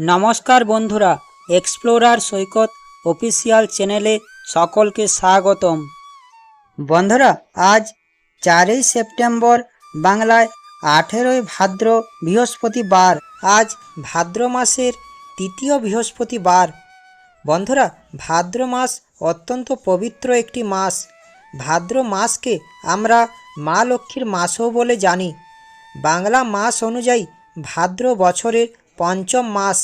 নমস্কার বন্ধুরা এক্সপ্লোরার সৈকত অফিসিয়াল চ্যানেলে সকলকে স্বাগতম। বন্ধুরা, আজ চারই সেপ্টেম্বর, বাংলায় আঠেরোই ভাদ্র বৃহস্পতিবার। আজ ভাদ্র মাসের তৃতীয় বৃহস্পতিবার। বন্ধুরা, ভাদ্র মাস অত্যন্ত পবিত্র একটি মাস। ভাদ্র মাসকে আমরা মা লক্ষ্মীর মাসও বলে জানি। বাংলা মাস অনুযায়ী ভাদ্র বছরের পঞ্চম মাস।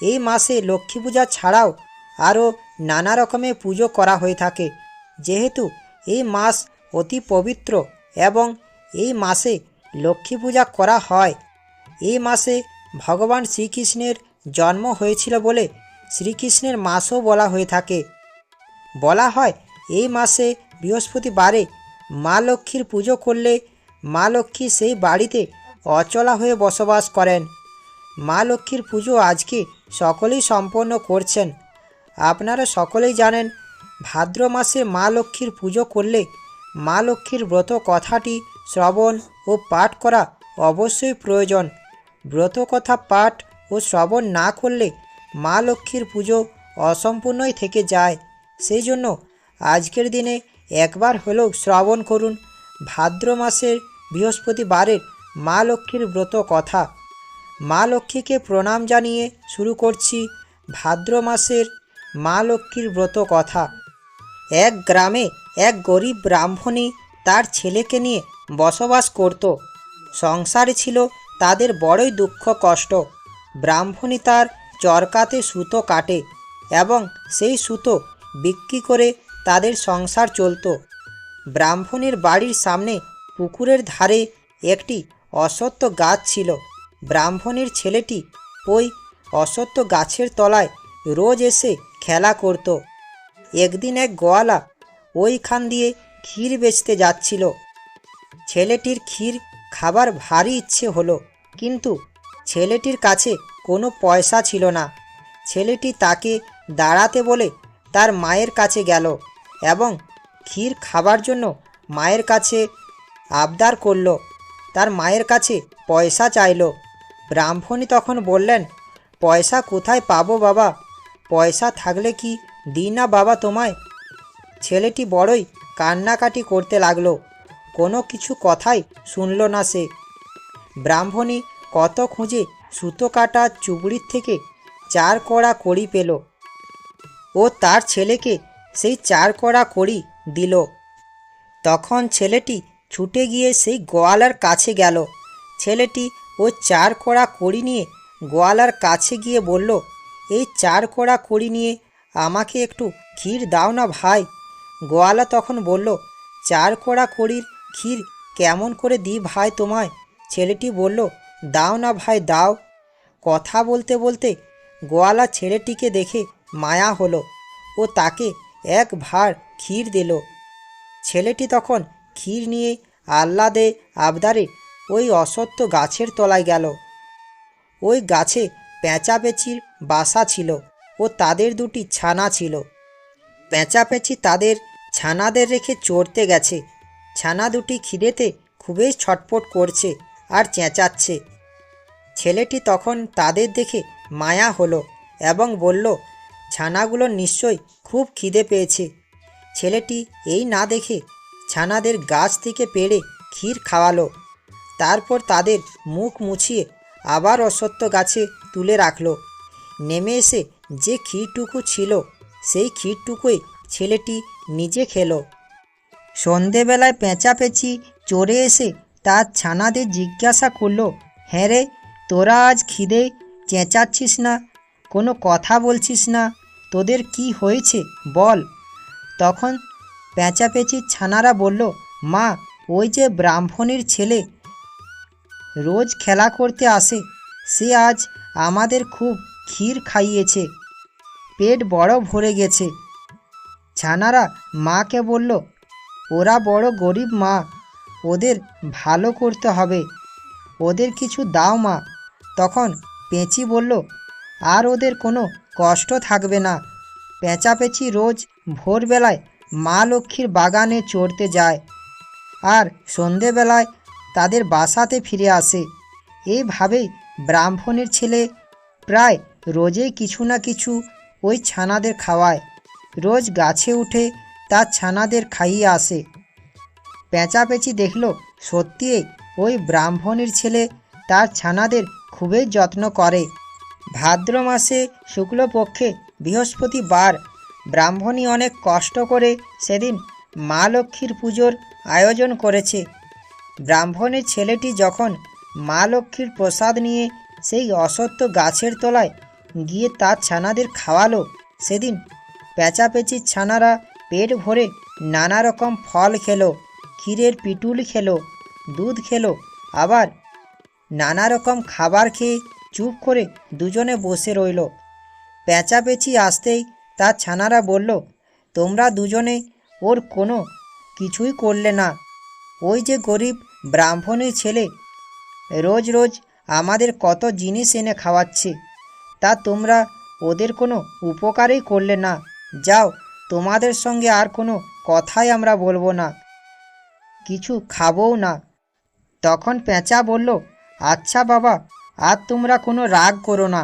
এই মাসে লক্ষ্মী পূজা ছাড়াও আরও নানা রকমের পুজো করা হয়ে থাকে। যেহেতু এই মাস অতি পবিত্র এবং এই মাসে লক্ষ্মী পূজা করা হয়, এই মাসে ভগবান শ্রীকৃষ্ণের জন্ম হয়েছিল বলে শ্রীকৃষ্ণের মাসও বলা হয়ে থাকে। বলা হয়, এই মাসে বৃহস্পতিবারে মা লক্ষ্মীর পুজো করলে মা লক্ষ্মী সেই বাড়িতে অচলা হয়ে বসবাস করেন। মা লক্ষ্মীর পুজো আজকে সকলেই সম্পন্ন করছেন। আপনারা সকলেই জানেন, ভাদ্র মাসে মা লক্ষ্মীর পুজো করলে মা লক্ষ্মীর ব্রত কথাটি শ্রবণ ও পাঠ করা অবশ্যই প্রয়োজন। ব্রত কথা, পাঠ ও শ্রবণ না করলে মা লক্ষ্মীর পুজো অসম্পূর্ণই থেকে যায়। সেই জন্য আজকের দিনে একবার হলেও শ্রবণ করুন। ভাদ্র মাসের বৃহস্পতিবারের মা লক্ষ্মীর ব্রত কথা। মা লক্ষ্মীকে প্রণাম জানিয়ে শুরু করছি ভাদ্র মাসের মা লক্ষ্মীর ব্রত কথা। এক গ্রামে এক গরিব ব্রাহ্মণী তার ছেলেকে নিয়ে বসবাস করত। সংসারে ছিল তাদের বড়ই দুঃখ কষ্ট। ব্রাহ্মণী তার চরকাতে সুতো কাটে এবং সেই সুতো বিক্রি করে তাদের সংসার চলতো। ব্রাহ্মণের বাড়ির সামনে পুকুরের ধারে একটি অসত্য গাছ ছিল। ব্রাহ্মণের ছেলেটি ওই অসত্য গাছের তলায় রোজ এসে খেলা করত। একদিন এক গোয়ালা ওইখান দিয়ে ক্ষীর বেচতে যাচ্ছিল। ছেলেটির ক্ষীর খাবার ভারী ইচ্ছে হলো, কিন্তু ছেলেটির কাছে কোনো পয়সা ছিল না। ছেলেটি তাকে দাঁড়াতে বলে তার মায়ের কাছে গেল এবং ক্ষীর খাবার জন্য মায়ের কাছে আবদার করল। তার মায়ের কাছে পয়সা চাইলো। ব্রাহ্মণী তখন বললেন, পয়সা কোথায় পাবো বাবা? পয়সা থাকলে কি দিই না বাবা তোমায়? ছেলেটি বড়ই কান্নাকাটি করতে লাগল। কোনো কিছু কথাই শুনল না সে। ব্রাহ্মণী কত খুঁজে সুতো কাটা চুবড়ির থেকে চার কড়া কড়ি পেল ও তার ছেলেকে সেই চার কড়া কড়ি দিল। তখন ছেলেটি ছুটে গিয়ে সেই গোয়ালার কাছে গেল। ছেলেটি ও চার কড়া কড়ি নিয়ে গোয়ালার কাছে গিয়ে বলল, এই চার কড়া কড়ি নিয়ে আমাকে একটু ক্ষীর দাও না ভাই। গোয়ালা তখন বলল, চার কড়া কড়ির ক্ষীর কেমন করে দিই ভাই তোমায়? ছেলেটি বলল, দাও না ভাই, দাও। কথা বলতে বলতে গোয়ালা ছেলেটিকে দেখে মায়া হলো ও তাকে এক ভার ক্ষীর দিল। ছেলেটি তখন ক্ষীর নিয়ে আহ্লাদে আবদারে ওই অসত্য গাছের তলায় গেল। ওই গাছে পেঁচাপেচির বাসা ছিল ও তাদের দুটি ছানা ছিল। পেঁচাপেচি তাদের ছানাদের রেখে চড়তে গেছে। ছানা দুটি খিদেতে খুবই ছটপট করছে আর চেঁচাচ্ছে। ছেলেটি তখন তাদের দেখে মায়া হলো এবং বলল, ছানাগুলো নিশ্চয়ই খুব খিদে পেয়েছে। ছেলেটি এই না দেখে ছানাদের গাছ থেকে পেড়ে ক্ষীর খাওয়ালো। তারপর তাদের মুখ মুছিয়ে আবার অসত্য গাছে তুলে রাখল। নেমে এসে যে ক্ষীরটুকু ছিল, সেই ক্ষীরটুকুই ছেলেটি নিজে খেলো। সন্ধেবেলায় পেঁচাপেচি চড়ে এসে তার ছানাদের জিজ্ঞাসা করল হ্যাঁ রে, তোরা আজ খিদে চেঁচাচ্ছিস না? কোনো কথা বলছিস না? তোদের কি হয়েছে? বল। তখন পেঁচাপেচির ছানারা বলল, মা, ওই যে ব্রাহ্মণের ছেলে রোজ খেলা করতে আসে। সে আজ আমাদের খুব ক্ষীর খাইয়েছে। পেট বড় ভরে গেছে। ছানারা মাকে বলল, ওরা বড় গরিব মা, ওদের ভালো করতে হবে। ওদের কিছু দাও মা। তখন পেঁচি বলল, আর ওদের কোনো কষ্ট থাকবে না। পেঁচাপেঁচি রোজ ভোরবেলায় মা লক্ষ্মীর বাগানে চড়তে যায়। আর সন্ধেবেলায় তাদের বাসাতে ফিরে আসে। এইভাবেই ব্রাহ্মণের ছেলে প্রায় রোজেই কিছু না কিছু ওই ছানাদের খাওয়ায়। রোজ গাছে উঠে তার ছানাদের খাইয়ে আসে। পেঁচাপেচি দেখল সত্যি ওই ব্রাহ্মণের ছেলে তার ছানাদের খুবই যত্ন করে। ভাদ্র মাসে শুক্লপক্ষে বৃহস্পতিবার ব্রাহ্মণী অনেক কষ্ট করে সেদিন মা লক্ষ্মীর পুজোর আয়োজন করেছে। ব্রাহ্মণের ছেলেটি যখন মা লক্ষ্মীর প্রসাদ নিয়ে সেই অসত্য গাছের তলায় গিয়ে তার ছানাদের খাওয়ালো, সেদিন পেঁচাপেচির ছানারা পেট ভরে নানা রকম ফল খেলো, ক্ষীরের পিটুল খেলো, দুধ খেলো, আবার নানা রকম খাবার খেয়ে চুপ করে দুজনে বসে রইল। পেঁচাপেচি আসতেই তার ছানারা বলল, তোমরা দুজনে ওর কোনো কিছুই করলে না। ওই যে গরিব ব্রাহ্মণের ছেলে। রোজ রোজ আমাদের কত জিনিস এনে খাওয়াচ্ছে, তা তোমরা ওদের কোনো উপকারই করলে না। যাও, তোমাদের সঙ্গে আর কোনো কথাই আমরা বলব না, কিছু খাবও না। তখন পেঁচা বলল আচ্ছা বাবা, আর তোমরা কোনো রাগ করো না।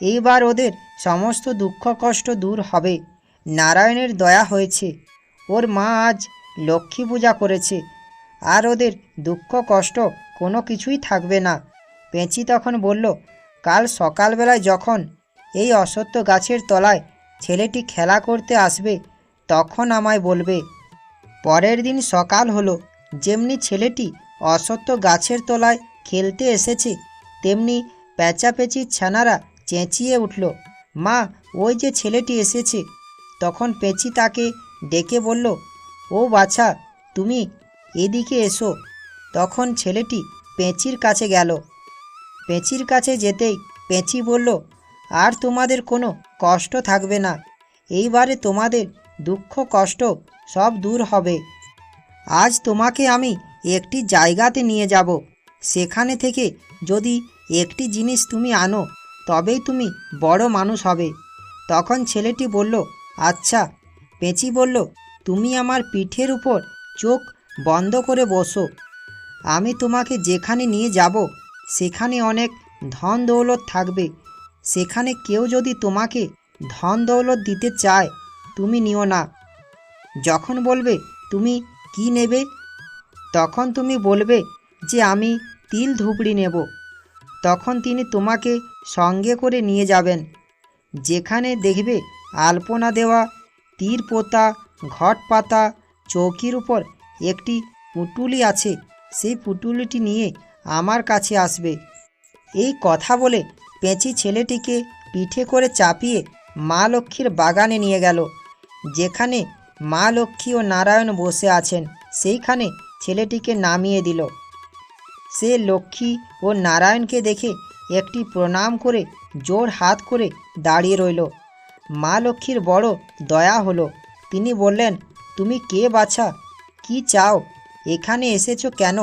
এইবার ওদের সমস্ত দুঃখ কষ্ট দূর হবে। নারায়ণের দয়া হয়েছে। ওর মা আজ লক্ষ্মী পূজা করেছে। আর ওদের দুঃখ, কষ্ট কোনো কিছুই থাকবে না। পেঁচি তখন বলল, কাল সকালবেলায় যখন এই অসত্য গাছের তলায় ছেলেটি খেলা করতে আসবে, তখন আমায় বলবে, পরের দিন সকাল হলো, যেমনি ছেলেটি অসত্য গাছের তলায় খেলতে এসেছে, তেমনি প্যাঁচাপেচির ছানারা চেঁচিয়ে উঠল, মা, ওই যে ছেলেটি এসেছে। তখন পেঁচি তাকে ডেকে বলল, ও বাছা, তুমি এদিকে এসো। তখন ছেলেটি পেঁচির কাছে গেল। পেঁচির কাছে যেতেই পেঁচি বলল, আর তোমাদের কোনো কষ্ট থাকবে না। এইবারে তোমাদের দুঃখ, কষ্ট সব দূর হবে। আজ তোমাকে আমি একটি জায়গাতে নিয়ে যাব। সেখানে থেকে যদি একটি জিনিস তুমি আনো, তবেই তুমি বড় মানুষ হবে। তখন ছেলেটি বলল আচ্ছা। পেঁচি বলল, তুমি আমার পিঠের উপর চোখ বন্ধ করে বসো। আমি তোমাকে যেখানে নিয়ে যাব, সেখানে অনেক ধন দৌলত থাকবে। সেখানে কেউ যদি তোমাকে ধন দৌলত দিতে চায়, তুমি নিও না। যখন বলবে, তুমি কি নেবে? তখন তুমি বলবে যে, আমি তিল ধুবড়ি নেব। তখন তিনি তোমাকে সঙ্গে করে নিয়ে যাবেন। যেখানে দেখবে আলপনা দেওয়া তীর পোতা ঘট পাতা চৌকির উপর একটি পুটুলি আছে, সেই পুটুলিটি নিয়ে আমার কাছে আসবে। এই কথা বলে পেঁচি ছেলেটিকে পিঠে করে চাপিয়ে মা লক্ষ্মীর বাগানে নিয়ে গেল। যেখানে মা লক্ষ্মী ও নারায়ণ বসে আছেন, সেইখানে ছেলেটিকে নামিয়ে দিল। সে লক্ষ্মী ও নারায়ণকে দেখে একটি প্রণাম করে জোর হাত করে দাঁড়িয়ে রইল। মা লক্ষ্মীর বড় দয়া হলো। তিনি বললেন, তুমি কে বাছা? কি চাও? এখানে এসেছ কেন?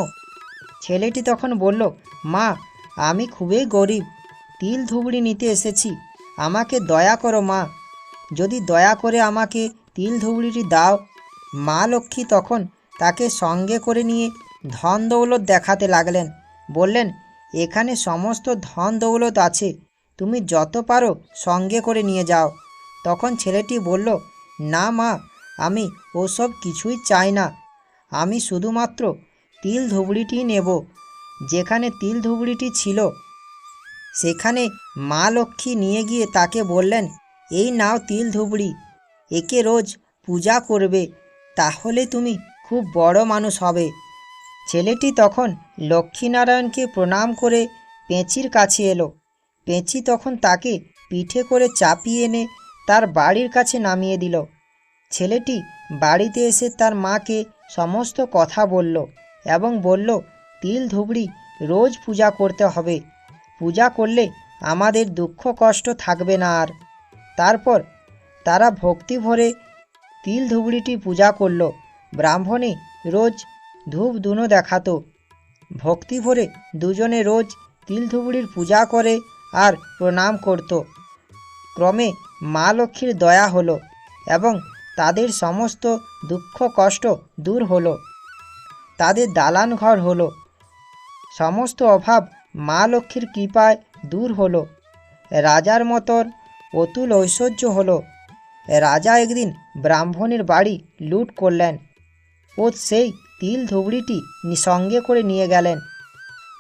ছেলেটি তখন বলল, মা, আমি খুবই গরিব। তিল ধুবড়ি নিতে এসেছি। আমাকে দয়া করো, মা। যদি দয়া করে আমাকে তিল ধুবড়িটি দাও, মা লক্ষ্মী তখন তাকে সঙ্গে করে নিয়ে ধন দৌলত দেখাতে লাগলেন। বললেন, এখানে সমস্ত ধন দৌলত আছে। তুমি যত পারো সঙ্গে করে নিয়ে যাও। তখন ছেলেটি বলল, না, মা, আমি ওসব কিছুই চাই না। আমি শুধুমাত্র তিল ধুবড়িটি নেব। যেখানে তিল ধুবড়িটি ছিল। সেখানে মা লক্ষ্মী নিয়ে গিয়ে তাকে বললেন, এই নাও তিল ধুবড়ি, একে রোজ পূজা করবে, তাহলে তুমি খুব বড় মানুষ হবে। ছেলেটি তখন লক্ষ্মীনারায়ণকে প্রণাম করে পেঁচির কাছে এলো। পেঁচি তখন তাকে পিঠে করে চাপিয়ে এনে তার বাড়ির কাছে নামিয়ে দিল। ছেলেটি বাড়িতে এসে তার মাকে সমস্ত কথা বলল এবং বলল, তিল ধুবড়ি, রোজ পূজা করতে হবে। পূজা করলে আমাদের দুঃখ কষ্ট থাকবে না আর। তারপর তারা ভক্তি ভরে তিল ধুবড়িটি পূজা করল। ব্রাহ্মণে রোজ ধূপ ধুনো দেখাতো। ভক্তি ভরে দুজনে রোজ তিল ধুবড়ির পূজা করে আর প্রণাম করত। ক্রমে মা লক্ষ্মীর দয়া হলো এবং তাদের সমস্ত দুঃখ কষ্ট দূর হলো। তাদের দালান ঘর হলো। সমস্ত অভাব মা লক্ষ্মীর কৃপায় দূর হলো। রাজার মতন অতুল ঐশ্বর্য হলো। রাজা একদিন ব্রাহ্মণের বাড়ি লুট করলেন ও সেই তিল ধুবড়িটি সঙ্গে করে নিয়ে গেলেন।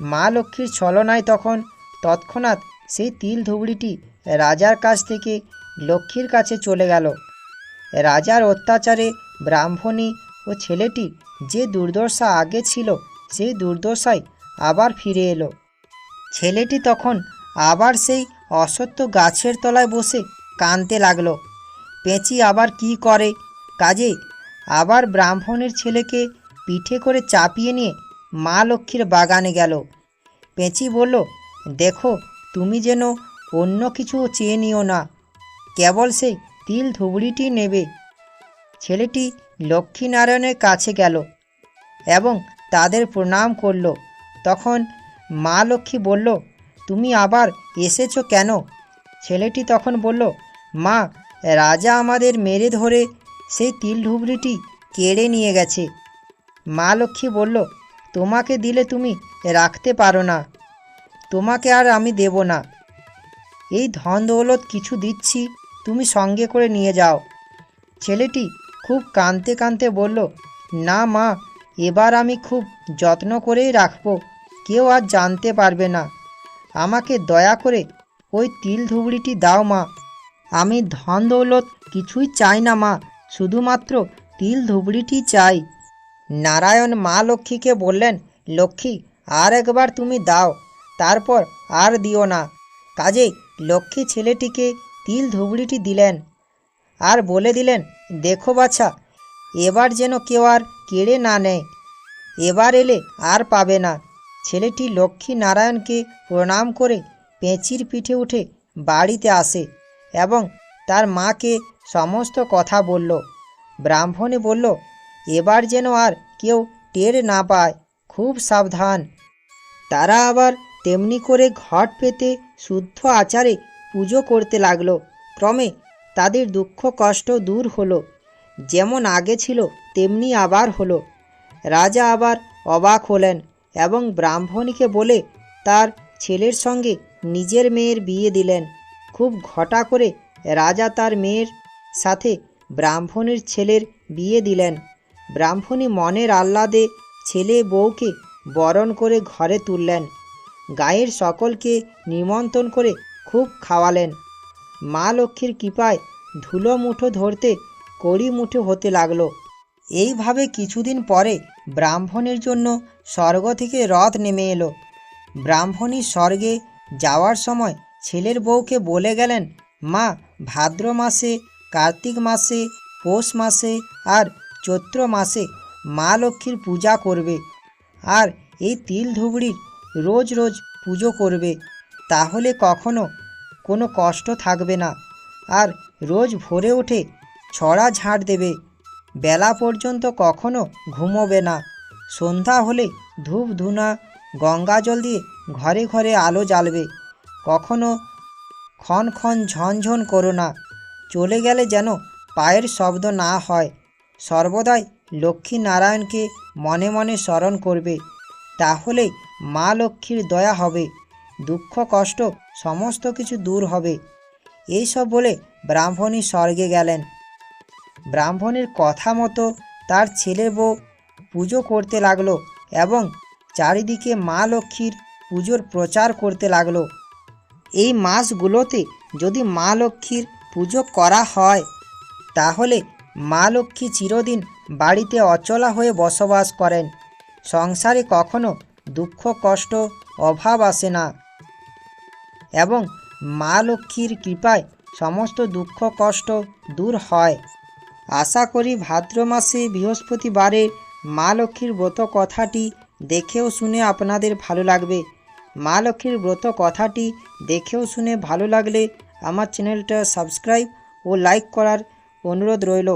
মা লক্ষ্মীর ছলনায় তখন তৎক্ষণাৎ সেই তিল ধুবড়িটি রাজার কাছ থেকে লক্ষ্মীর কাছে চলে গেল। রাজার অত্যাচারে ব্রাহ্মণী ও ছেলেটির যে দুর্দশা আগে ছিল, সেই দুর্দশায় আবার ফিরে এলো। ছেলেটি তখন আবার সেই অসত্য গাছের তলায় বসে কাঁদতে লাগল। পেঁচি আবার কি করে? কাজে আবার ব্রাহ্মণের ছেলেকে পিঠে করে চাপিয়ে নিয়ে মা লক্ষ্মীর বাগানে গেল। পেঁচি বলল, দেখো, তুমি যেন অন্য কিছু চেয়ে নিও না। কেবল সেই তিল ধুবড়িটি নেবে। ছেলেটি লক্ষ্মীনারায়ণের কাছে গেল এবং তাদের প্রণাম করল। তখন মা লক্ষ্মী বলল, তুমি আবার এসেছ কেন? ছেলেটি তখন বলল, মা, রাজা আমাদের মেরে ধরে সেই তিল ধুবড়িটি কেড়ে নিয়ে গেছে। মা লক্ষ্মী বলল, তোমাকে দিলে তুমি রাখতে পারো না, তোমাকে আর আমি দেব না। এই ধন দৌলত কিছু দিচ্ছি তুমি সঙ্গে করে নিয়ে যাও। ছেলেটি খুব কাঁদতে কাঁদতে বলল, না মা, এবার আমি খুব যত্ন করেই রাখব, কেউ আর জানতে পারবে না। আমাকে দয়া করে ওই তিল ধুবড়িটি দাও মা। আমি ধন দৌলত কিছুই চাই না মা, শুধুমাত্র তিল ধুবড়িটি চাই। নারায়ণ মা লক্ষ্মীকে বললেন, লক্ষ্মী, আর একবার তুমি দাও, তারপর আর দিও না। কাজেই লক্ষ্মী ছেলেটিকে তিল ধুবড়িটি দিলেন আর বলে দিলেন, দেখো বাছা, এবার যেন কেউ আর কেড়ে না নেয়। এবার এলে আর পাবে না। ছেলেটি লক্ষ্মী নারায়ণকে প্রণাম করে পেঁচির পিঠে উঠে বাড়িতে আসে এবং তার মাকে সমস্ত কথা বলল। ব্রাহ্মণে বলল, এবার যেন আর কেউ টের না পায়, খুব সাবধান। তারা আবার তেমনি করে ঘট পেতে শুদ্ধ আচারে পুজো করতে লাগল। ক্রমে তাদের দুঃখ কষ্ট দূর হলো। যেমন আগে ছিল, তেমনি আবার হলো। রাজা আবার অবাক হলেন এবং ব্রাহ্মণীকে বলে তার ছেলের সঙ্গে নিজের মেয়ের বিয়ে দিলেন। খুব ঘটা করে রাজা তার মেয়ের সাথে ব্রাহ্মণীর ছেলের বিয়ে দিলেন। ব্রাহ্মণী মনের আহ্লাদে ছেলে বউকে বরণ করে ঘরে তুললেন। গায়ের সকলকে নিমন্ত্রণ করে খুব খাওয়ালেন। মা লক্ষ্মীর কৃপায় ধুলো মুঠো ধরতে কড়ি মুঠো হতে লাগল। এইভাবে কিছুদিন পরে ব্রাহ্মণের জন্য স্বর্গ থেকে রথ নেমে এলো। ব্রাহ্মণী স্বর্গে যাওয়ার সময় ছেলের বউকে বলে গেলেন, মা, ভাদ্র মাসে, কার্তিক মাসে, পৌষ মাসে আর চৈত্র মাসে মা লক্ষ্মীর পূজা করবে। আর এই তিল ধুবড়ির রোজ রোজ পুজো করবে। তাহলে কখনো কোনো কষ্ট থাকবে না। আর রোজ ভোরে উঠে ছড়া ঝাড় দেবে। বেলা পর্যন্ত কখনো ঘুমোবে না। সন্ধ্যা হলে ধূপ ধুনা গঙ্গা জল দিয়ে ঘরে ঘরে আলো জ্বালবে। কখনো ক্ষণ ক্ষণ ঝনঝন করো না। চলে গেলে যেন পায়ের শব্দ না হয়। সর্বদাই লক্ষ্মী নারায়ণকে মনে মনে স্মরণ করবে। তাহলে মা লক্ষ্মীর দয়া হবে। দুঃখ, কষ্ট, সমস্ত কিছু দূর হবে। এইসব বলে ব্রাহ্মণী স্বর্গে গেলেন। ব্রাহ্মণের কথা মতো তার ছেলে বউ পুজো করতে লাগল এবং চারিদিকে মা লক্ষ্মীর পুজোর প্রচার করতে লাগল। এই মাসগুলোতে যদি মা লক্ষ্মীর পুজো করা হয়, তাহলে মা লক্ষ্মী চিরদিন বাড়িতে অচলা হয়ে বসবাস করেন। সংসারে কখনো দুঃখ, কষ্ট, অভাব আসে না। এবং মা লক্ষ্মীর কৃপায় সমস্ত দুঃখ কষ্ট দূর হয়। আশা করি ভাদ্র মাসে বৃহস্পতিবারে মা লক্ষ্মীর ব্রত কথাটি দেখেও শুনে আপনাদের ভালো লাগবে। মা লক্ষ্মীর ব্রত কথাটি দেখেও শুনে ভালো লাগলে আমার চ্যানেলটা সাবস্ক্রাইব ও লাইক করার অনুরোধ রইল।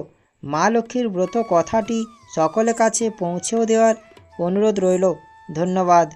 মা লক্ষ্মীর ব্রত কথাটি সকলের কাছে পৌঁছেও দেওয়ার অনুরোধ রইল। ধন্যবাদ।